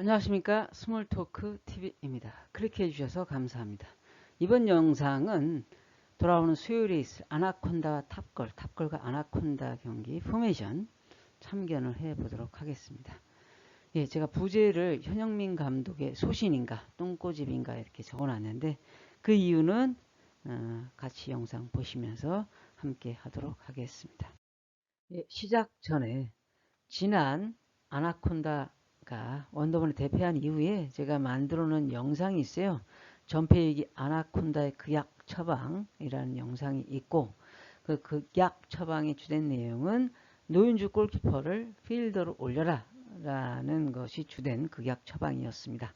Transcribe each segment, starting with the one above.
안녕하십니까 스몰토크 TV입니다. 클릭해 주셔서 감사합니다. 이번 영상은 돌아오는 있을 아나콘다와 탑걸, 탑걸과 아나콘다 경기 포메이션 참견을 해 보도록 하겠습니다. 예, 제가 부제를 현영민 감독의 소신인가 똥꼬집인가 이렇게 적어놨는데 그 이유는 어, 같이 영상 보시면서 함께 하도록 하겠습니다. 예, 시작 전에 지난 아나콘다 가 원더번을 대패한 이후에 제가 만들어 놓은 영상이 있어요. 전폐얘기 아나콘다의 극약 처방이라는 영상이 있고 그 극약 처방의 주된 내용은 노윤주 골키퍼를 필더로 올려라 라는 것이 주된 극약 처방이었습니다.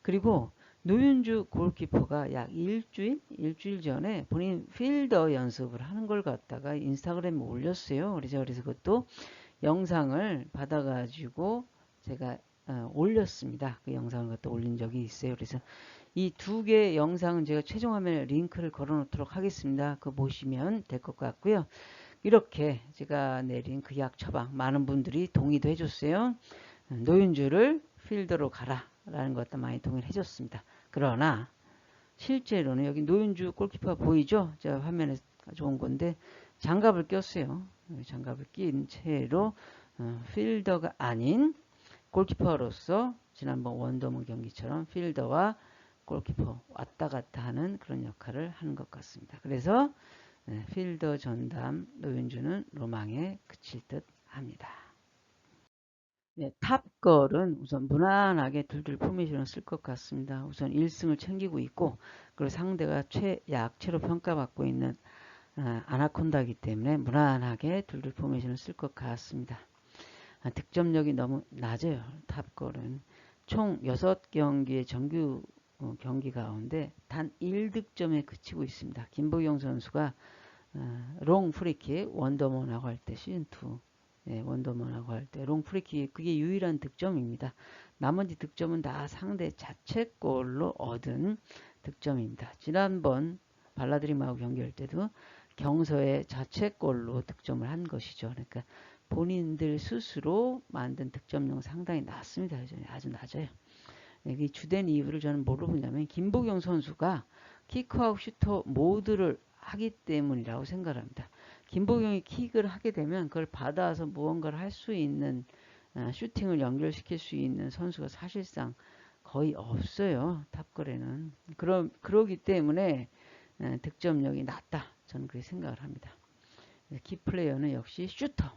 그리고 노윤주 골키퍼가 약 일주일, 일주일 전에 본인 필더 연습을 하는 걸 갖다가 인스타그램에 올렸어요. 그래서 그래서 그것도 영상을 받아가지고 제가 어, 올렸습니다. 그 영상을 갖다 올린 적이 있어요. 그래서 이 두개 영상은 제가 최종 화면에 링크를 걸어 놓도록 하겠습니다. 그거 보시면 될 것 같고요. 이렇게 제가 내린 그 약 처방 많은 분들이 동의도 해줬어요. 노윤주를 필더로 가라 라는 것도 많이 동의를 해줬습니다. 그러나 실제로는 여기 노윤주 골키퍼 보이죠? 제가 화면에 가져온 건데 장갑을 꼈어요. 장갑을 낀 채로 어, 필더가 아닌 골키퍼로서 지난번 원더문 경기처럼 필더와 골키퍼 왔다 갔다 하는 그런 역할을 하는 것 같습니다. 그래서 네, 필더 전담 노윤주는 로망에 그칠 듯 합니다. 네, 탑걸은 우선 무난하게 둘둘 포메이션을 쓸 것 같습니다. 우선 1승을 챙기고 있고 그리고 상대가 최약체로 평가받고 있는 아, 아나콘다이기 때문에 무난하게 둘둘 포메이션을 쓸 것 같습니다. 아, 득점력이 너무 낮아요. 탑걸은 총 6경기의 정규 어, 경기 가운데 단 1득점에 그치고 있습니다. 김보경 선수가 어, 롱 프리킥 원더먼하고 할 때 시즌2 네, 원더먼하고 할 때 롱 프리킥 그게 유일한 득점입니다. 나머지 득점은 다 상대 자책골로 얻은 득점입니다. 지난번 발라드림하고 경기할 때도 경서의 자책골로 득점을 한 것이죠. 그러니까 본인들 스스로 만든 득점력 상당히 낮습니다. 아주 낮아요. 이 주된 이유를 저는 뭐로 보냐면 김보경 선수가 키크아웃 슈터 모두를 하기 때문이라고 생각합니다. 김보경이 킥을 하게 되면 그걸 받아서 무언가를 할 수 있는 어, 슈팅을 연결시킬 수 있는 선수가 사실상 거의 없어요. 탑걸에는. 그러, 그러기 때문에 어, 득점력이 낮다. 저는 그렇게 생각을 합니다. 키플레이어는 역시 슈터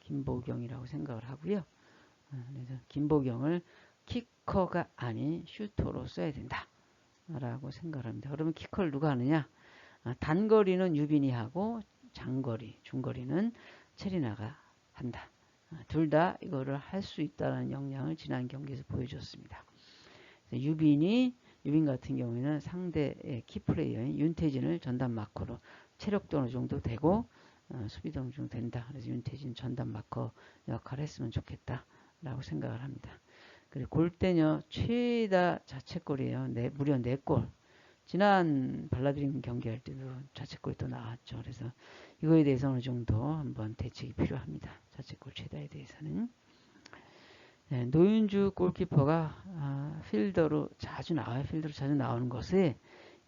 김보경이라고 생각을 하고요. 어, 그래서 김보경을 키커가 아닌 슈터로 써야 된다. 라고 생각을 합니다. 그러면 키커를 누가 하느냐? 아, 단거리는 유빈이 하고 장거리, 중거리는 체리나가 한다. 아, 둘다 이거를 할 수 있다는 역량을 지난 경기에서 보여줬습니다. 유빈이 유빈 같은 경우에는 상대의 키플레이어인 윤태진을 전담 마커로 체력도 어느 정도 되고 어, 수비도 어느 정도 된다. 그래서 윤태진 전담 마커 역할을 했으면 좋겠다. 라고 생각을 합니다. 그리고 골대녀 최다 자책골이에요. 네, 무려 4골. 지난 발라드림 경기할 때도 자책골이 또 나왔죠. 그래서 이거에 대해서 어느 정도 한번 대책이 필요합니다. 자책골 최다에 대해서는. 네, 노윤주 골키퍼가 아, 필더로 자주 나와요. 필더로 자주 나오는 것에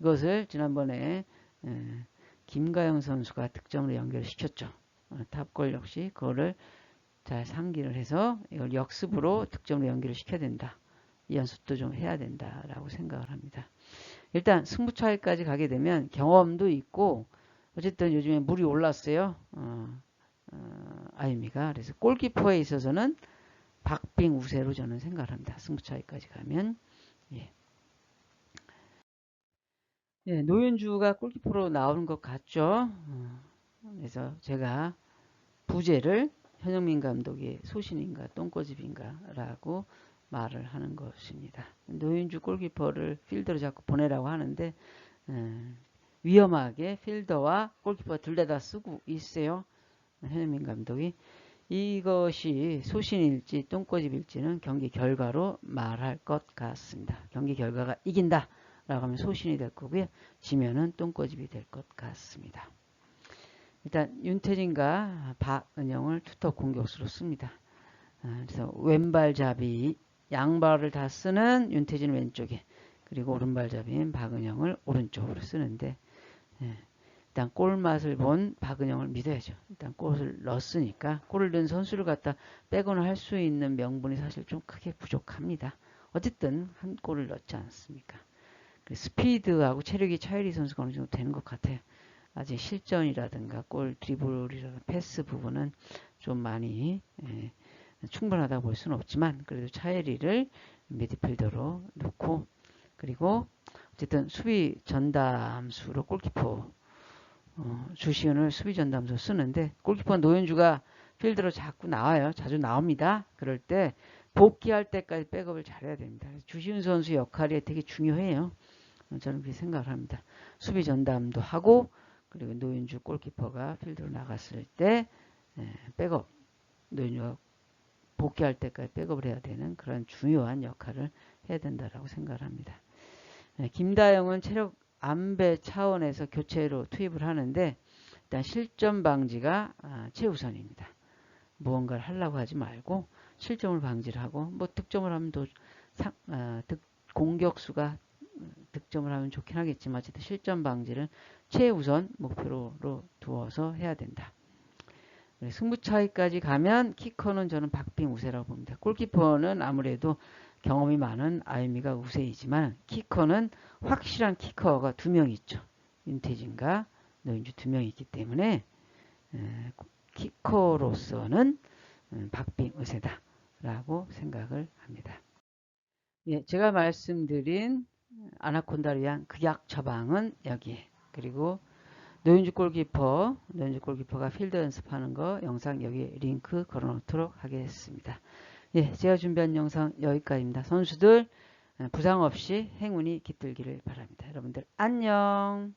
이것을 지난번에 에, 김가영 선수가 득점으로 연결시켰죠. 어, 탑골 역시 그거를 잘 상기를 해서 이걸 역습으로 득점으로 연결을 시켜야 된다. 이 연습도 좀 해야 된다라고 생각을 합니다. 일단 승부 차이까지 가게 되면 경험도 있고 어쨌든 요즘에 물이 올랐어요. 어, 어, 아유미가 그래서 골키퍼에 있어서는 박빙 우세로 저는 생각을 합니다. 승부 차이까지 가면 예. 예, 노현주가 골키퍼로 나오는 것 같죠. 어, 그래서 제가 부제를 현영민 감독의 소신인가 똥꼬집인가 라고 말을 하는 것입니다. 노윤주 골키퍼를 필더로 자꾸 보내라고 하는데 음, 위험하게 필더와 골키퍼 둘 다 다 쓰고 있어요. 현민 감독이 이것이 소신일지 똥꼬집일지는 경기 결과로 말할 것 같습니다. 경기 결과가 이긴다 라고 하면 소신이 될 거고요. 지면은 똥꼬집이 될 것 같습니다. 일단 윤태진과 박은영을 투톱 공격수로 씁니다. 아, 그래서 왼발잡이 양발을 다 쓰는 윤태진 왼쪽에 그리고 오른발잡이인 박은영을 오른쪽으로 쓰는데 예, 일단 골 맛을 본 박은영을 믿어야죠. 일단 골을 넣었으니까 골을 넣은 선수를 갖다 빼거나 할 수 있는 명분이 사실 좀 크게 부족합니다. 어쨌든 한 골을 넣지 않습니까? 스피드하고 체력이 차이리 선수가 어느 정도 되는 것 같아요. 아직 실전이라든가 골 드리블이라든가 패스 부분은 좀 많이 예, 충분하다고 볼 수는 없지만 그래도 차이리를 미드필더로 놓고 그리고 어쨌든 수비 전담수로 골키퍼 어, 주시은을 수비 전담수 쓰는데 골키퍼 노현주가 필드로 자꾸 나와요. 자주 나옵니다. 그럴 때 복귀할 때까지 백업을 잘해야 됩니다. 주시은 선수 역할이 되게 중요해요. 저는 그렇게 생각을 합니다. 수비 전담도 하고 그리고 노윤주 골키퍼가 필드로 나갔을 때 예, 백업 노윤주가 복귀할 때까지 백업을 해야 되는 그런 중요한 역할을 해야 된다라고 생각을 합니다. 예, 김다영은 체력 안배 차원에서 교체로 투입을 하는데 일단 실점 방지가 아, 최우선입니다. 무언가를 하려고 하지 말고 실점을 방지를 하고 뭐 득점을 하면 또 상, 아, 득, 공격수가 득점을 하면 좋긴 하겠지만 어쨌든 실점 방지를 최우선 목표로 두어서 해야 된다. 승부 차이까지 가면 키커는 저는 박빙 우세라고 봅니다. 골키퍼는 아무래도 경험이 많은 아이미가 우세이지만 키커는 확실한 키커가 두 명 있죠. 윤태진과 노인주 두 명이 있기 때문에 키커로서는 음, 박빙 우세다라고 생각을 합니다. 예, 제가 말씀드린 아나콘다를 위한 극약 처방은 여기에 그리고 노윤주 골키퍼 노윤주 골키퍼가 필드 연습하는 거 영상 여기 링크 걸어놓도록 하겠습니다. 예, 제가 준비한 영상 여기까지입니다. 선수들 부상 없이 행운이 깃들기를 바랍니다. 여러분들 안녕